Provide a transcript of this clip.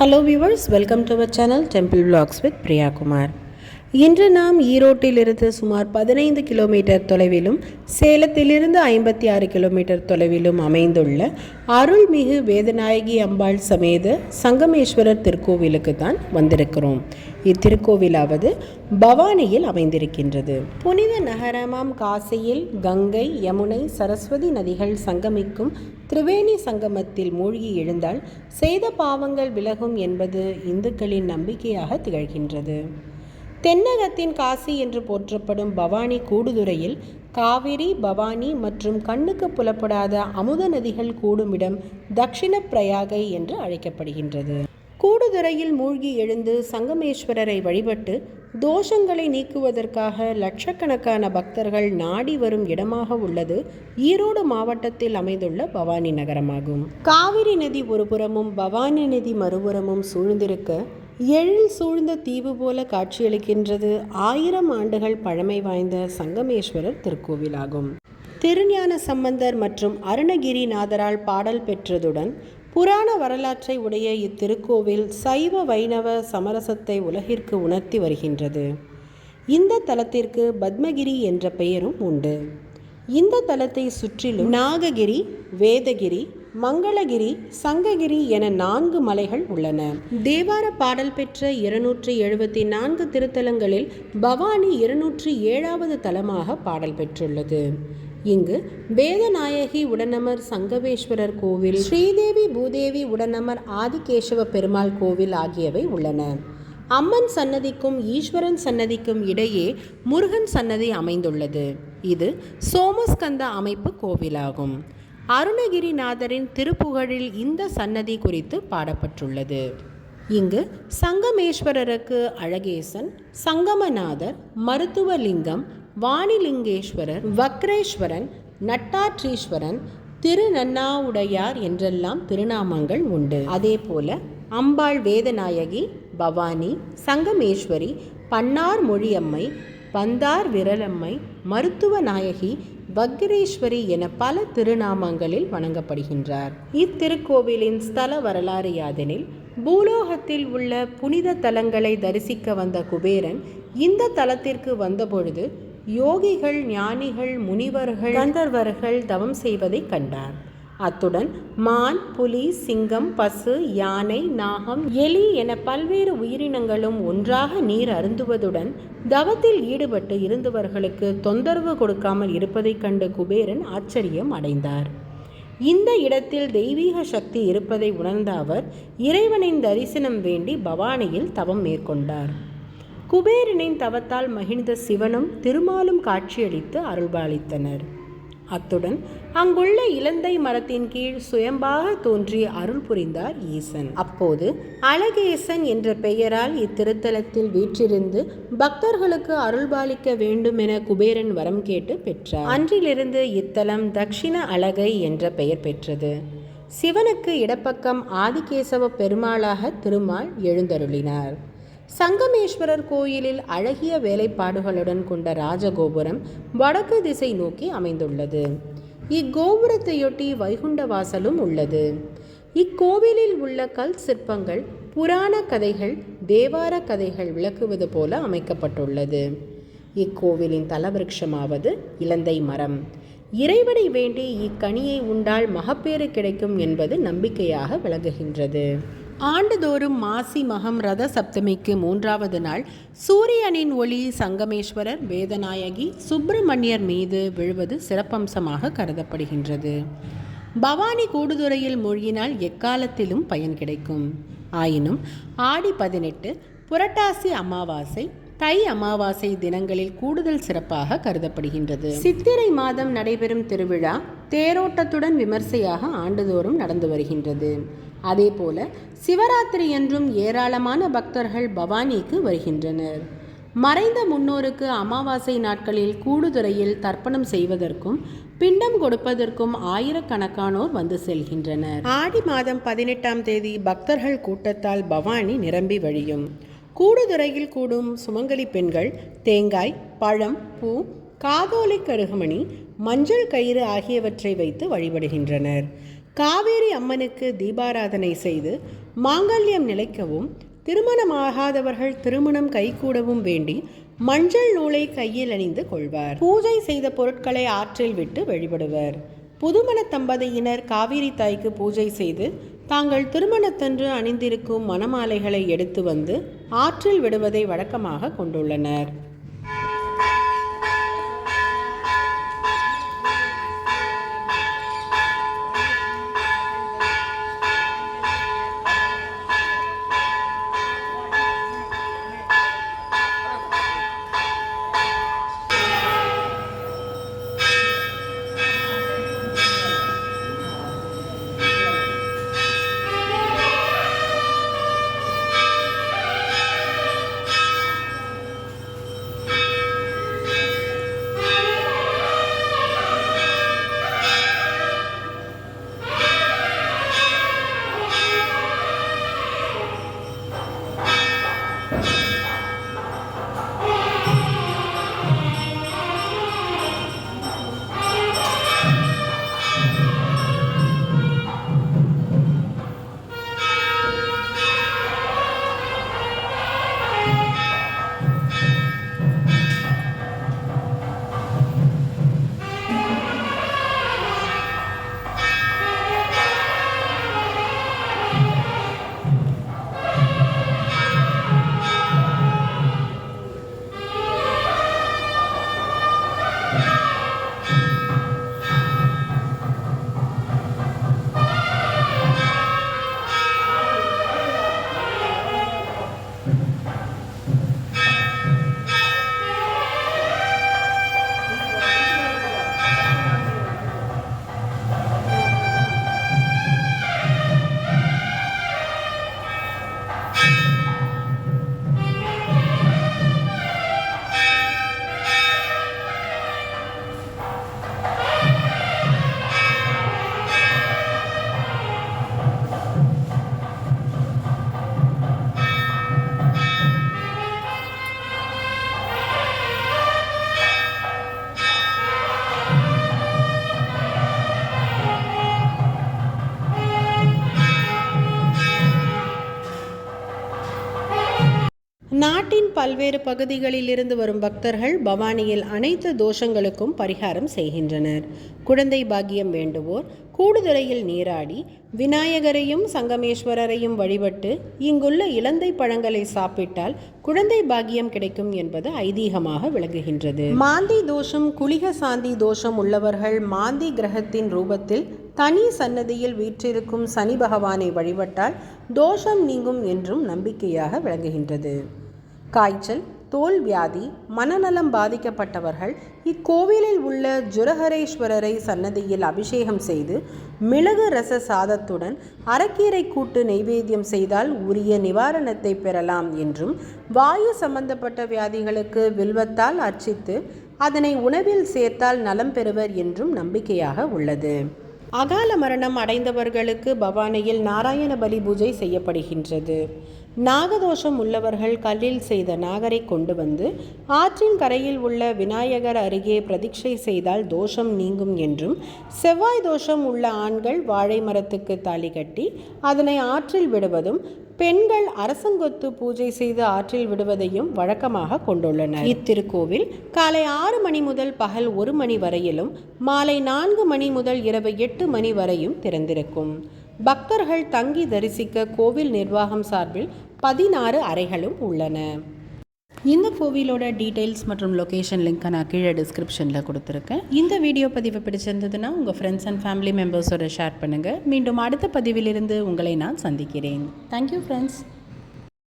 Hello viewers, welcome to our channel Temple Vlogs with Priya Kumar. இன்று நாம் ஈரோட்டிலிருந்து சுமார் பதினைந்து கிலோமீட்டர் தொலைவிலும் சேலத்திலிருந்து ஐம்பத்தி ஆறு கிலோமீட்டர் தொலைவிலும் அமைந்துள்ள அருள்மிகு வேதநாயகி அம்பாள் சமேத சங்கமேஸ்வரர் திருக்கோவிலுக்கு தான் வந்திருக்கிறோம். இத்திருக்கோவிலாவது பவானியில் அமைந்திருக்கின்றது. புனித நகரமாம் காசியில் கங்கை யமுனை சரஸ்வதி நதிகள் சங்கமிக்கும் திரிவேணி சங்கமத்தில் மூழ்கி எழுந்தால் செய்த பாவங்கள் விலகும் என்பது இந்துக்களின் நம்பிக்கையாக திகழ்கின்றது. தென்னகத்தின் காசி என்று போற்றப்படும் பவானி கூடுதுறையில் காவிரி பவானி மற்றும் கண்ணுக்கு புலப்படாத அமுத நதிகள் கூடுமிடம் தக்ஷிண பிரயாகை என்று அழைக்கப்படுகின்றது. கூடுதுறையில் மூழ்கி எழுந்து சங்கமேஸ்வரரை வழிபட்டு தோஷங்களை நீக்குவதற்காக லட்சக்கணக்கான பக்தர்கள் நாடி வரும் இடமாக உள்ளது ஈரோடு மாவட்டத்தில் அமைந்துள்ள பவானி நகரமாகும். காவிரி நதி ஒருபுறமும் பவானி நதி மறுபுறமும் சூழ்ந்திருக்க எழில் சூழ்ந்த தீவு போல காட்சியளிக்கின்றது ஆயிரம் ஆண்டுகள் பழமை வாய்ந்த சங்கமேஸ்வரர் திருக்கோவிலாகும். திருஞான சம்பந்தர் மற்றும் அருணகிரிநாதரால் பாடல் பெற்றதுடன் புராண வரலாற்றை உடைய இத்திருக்கோவில் சைவ வைணவ சமரசத்தை உலகிற்கு உணர்த்தி வருகின்றது. இந்த தலத்திற்கு பத்மகிரி என்ற பெயரும் உண்டு. இந்த தலத்தை சுற்றிலும் நாககிரி வேதகிரி மங்களகிரி சங்ககிரி என நான்கு மலைகள் உள்ளன. தேவார பாடல் பெற்ற இருநூற்றி எழுபத்தி நான்கு திருத்தலங்களில் பவானி இருநூற்றி ஏழாவது தலமாக பாடல் பெற்றுள்ளது. இங்கு வேதநாயகி உடனமர் சங்கவேஸ்வரர் கோவில் ஸ்ரீதேவி பூதேவி உடனமர் ஆதிகேசவ பெருமாள் கோவில் ஆகியவை உள்ளன. அம்மன் சன்னதிக்கும் ஈஸ்வரன் சன்னதிக்கும் இடையே முருகன் சன்னதி அமைந்துள்ளது. இது சோமஸ்கந்த அமைப்பு கோவிலாகும். அருணகிரிநாதரின் திருப்புகழில் இந்த சன்னதி குறித்து பாடப்பட்டுள்ளது. இங்கு சங்கமேஸ்வரருக்கு அழகேசன் சங்கமநாதர் மருத்துவலிங்கம் வாணிலிங்கேஸ்வரர் வக்ரேஸ்வரன் நட்டாற்றீஸ்வரன் திருநன்னாவுடையார் என்றெல்லாம் திருநாமங்கள் உண்டு. அதே போல அம்பாள் வேதநாயகி பவானி சங்கமேஸ்வரி பன்னார் மொழியம்மை பந்தார் விரலம்மை மருத்துவ நாயகி பக்ரேஸ்வரி என பல திருநாமங்களில் வணங்கப்படுகின்றார். இத்திருக்கோவிலின் ஸ்தல வரலாறு யாதெனில் பூலோகத்தில் உள்ள புனித தலங்களை தரிசிக்க வந்த குபேரன் இந்த தலத்திற்கு வந்தபொழுது யோகிகள் ஞானிகள் முனிவர்கள் கந்தர்வர்கள் தவம் செய்வதை கண்டார். அத்துடன் மான் புலி சிங்கம் பசு யானை நாகம் எலி என பல்வேறு உயிரினங்களும் ஒன்றாக நீர் அருந்துவதுடன் தவத்தில் ஈடுபட்டு இருந்தவர்களுக்கு தொந்தரவு கொடுக்காமல் இருப்பதைக் கண்டு குபேரன் ஆச்சரியம் அடைந்தார். இந்த இடத்தில் தெய்வீக சக்தி இருப்பதை உணர்ந்த அவர் இறைவனின் தரிசனம் வேண்டி பவானியில் தவம் மேற்கொண்டார். குபேரனின் தவத்தால் மகிழ்ந்த சிவனும் திருமாலும் காட்சியளித்து அருள்பாலித்தனர். அத்துடன் அங்குள்ள இலந்தை மரத்தின் கீழ் சுயம்பாக தோன்றி அருள் புரிந்தார் ஈசன். அப்போது அழகேசன் என்ற பெயரால் இத்திருத்தலத்தில் வீற்றிருந்து பக்தர்களுக்கு அருள்பாலிக்க வேண்டும் என குபேரன் வரம் கேட்டு பெற்றார். அன்றிலிருந்து இத்தலம் தக்ஷிண அழகை என்ற பெயர் பெற்றது. சிவனுக்கு இடப்பக்கம் ஆதிகேசவ பெருமாளாக திருமால் எழுந்தருளினார். சங்கமேஸ்வரர் கோயிலில் அழகிய வேலைப்பாடுகளுடன் கொண்ட ராஜகோபுரம் வடக்கு திசை நோக்கி அமைந்துள்ளது. இக்கோபுரத்தையொட்டி வைகுண்ட வாசலும் உள்ளது. இக்கோவிலில் உள்ள கல் சிற்பங்கள் புராண கதைகள் தேவார கதைகள் விளக்குவது போல அமைக்கப்பட்டுள்ளது. இக்கோவிலின் தலவிருட்சமாவது இலந்தை மரம். இறைவனை வேண்டி இக்கனியை உண்டால் மகப்பேறு கிடைக்கும் என்பது நம்பிக்கையாக விளங்குகின்றது. ஆண்டுதோறும் மாசி மகம் ரத சப்தமிக்கு மூன்றாவது நாள் சூரியனின் ஒளி சங்கமேஸ்வரர் வேதநாயகி சுப்பிரமணியர் மீது விழுவது சிறப்பம்சமாக கருதப்படுகின்றது. பவானி கூடுதுறையில் மூழ்கினால் எக்காலத்திலும் பயன் கிடைக்கும். ஆயினும் ஆடி பதினெட்டு புரட்டாசி அமாவாசை தை அமாவாசை தினங்களில் கூடுதல் சிறப்பாக கருதப்படுகின்றது. சித்திரை மாதம் நடைபெறும் திருவிழா தேரோட்டத்துடன் விமர்சையாக ஆண்டுதோறும் நடந்து வருகின்றது. அதேபோல சிவராத்திரி என்றும் ஏராளமான பக்தர்கள் பவானிக்கு வருகின்றனர். மறைந்த முன்னோருக்கு அமாவாசை நாட்களில் கூடுதுறையில் தர்ப்பணம் செய்வதற்கும் பிண்டம் கொடுப்பதற்கும் ஆயிரக்கணக்கானோர் வந்து செல்கின்றனர். ஆடி மாதம் பதினெட்டாம் தேதி பக்தர்கள் கூட்டத்தால் பவானி நிரம்பி வழியும். கூடுதுறையில் கூடும் சுமங்கலி பெண்கள் தேங்காய் பழம் பூ காதோலை கருகமணி மஞ்சள் கயிறு ஆகியவற்றை வைத்து வழிபடுகின்றனர். காவேரி அம்மனுக்கு தீபாராதனை செய்து மாங்கல்யம் நிலைக்கவும் திருமணமாகாதவர்கள் திருமணம் கைகூடவும் வேண்டி மஞ்சள் நூலை கையில் அணிந்து கொள்வார். பூஜை செய்த பொருட்களை ஆற்றில் விட்டு வழிபடுவர். புதுமண தம்பதியினர் காவிரி தாய்க்கு பூஜை செய்து தாங்கள் திருமணத்தன்று அணிந்திருக்கும் மணமாலைகளை எடுத்து வந்து ஆற்றில் விடுவதை வழக்கமாக கொண்டுள்ளனர். நாட்டின் பல்வேறு பகுதிகளில் இருந்து வரும் பக்தர்கள் பவானியில் அனைத்து தோஷங்களுக்கும் பரிகாரம் செய்கின்றனர். குழந்தை பாக்கியம் வேண்டுவோர் கூடுதுறையில் நீராடி விநாயகரையும் சங்கமேஸ்வரரையும் வழிபட்டு இங்குள்ள இலந்தை பழங்களை சாப்பிட்டால் குழந்தை பாக்கியம் கிடைக்கும் என்பது ஐதீகமாக விளங்குகின்றது. மாந்தி தோஷம் குளிக சாந்தி தோஷம் உள்ளவர்கள் மாந்தி கிரகத்தின் ரூபத்தில் தனி சன்னதியில் வீற்றிருக்கும் சனி பகவானை வழிபட்டால் தோஷம் நீங்கும் என்றும் நம்பிக்கையாக விளங்குகின்றது. காய்ச்சல் தோல் வியாதி மனநலம் பாதிக்கப்பட்டவர்கள் இக்கோவிலில் உள்ள ஜுரஹரேஸ்வரரை சன்னதியில் அபிஷேகம் செய்து மிளகு ரச சாதத்துடன் அரைக்கீரை கூட்டு நெய்வேத்தியம் செய்தால் உரிய நிவாரணத்தை பெறலாம் என்றும் வாயு சம்பந்தப்பட்ட வியாதிகளுக்கு வில்வத்தால் அர்ச்சித்து அதனை உணவில் சேர்த்தால் நலம் பெறுவர் என்றும் நம்பிக்கையாக உள்ளது. அகால மரணம் அடைந்தவர்களுக்கு பவானியில் நாராயண பலி பூஜை செய்யப்படுகின்றது. நாகதோஷம் உள்ளவர்கள் கல்லில் செய்த நாகரை கொண்டு வந்து ஆற்றின் கரையில் உள்ள விநாயகர் அருகே பிரதீட்சை செய்தால் தோஷம் நீங்கும் என்றும் செவ்வாய் தோஷம் உள்ள ஆண்கள் வாழை மரத்துக்கு தாலி கட்டி அதனை ஆற்றில் விடுவதும் பெண்கள் அரசங்கொத்து பூஜை செய்து ஆற்றில் விடுவதையும் வழக்கமாக கொண்டுள்ளனர். இத்திருக்கோவில் காலை ஆறு மணி முதல் பகல் ஒரு மணி வரையிலும் மாலை நான்கு மணி முதல் இரவு எட்டு மணி வரையும் திறந்திருக்கும். பக்தர்கள் தங்கி தரிசிக்க கோவில் நிர்வாகம் சார்பில் பதினாறு அறைகளும் உள்ளன. இந்த கோவிலோட டீட்டெயில்ஸ் மற்றும் லொகேஷன் லிங்க்கை நான் கீழே டிஸ்கிரிப்ஷனில் கொடுத்துருக்கேன். இந்த வீடியோ பதிவு பிடிச்சிருந்ததுன்னா உங்கள் ஃப்ரெண்ட்ஸ் அண்ட் ஃபேமிலி மெம்பர்ஸோட ஷேர் பண்ணுங்கள் மீண்டும் அடுத்த பதிவிலிருந்து உங்களை நான் சந்திக்கிறேன். Thank you friends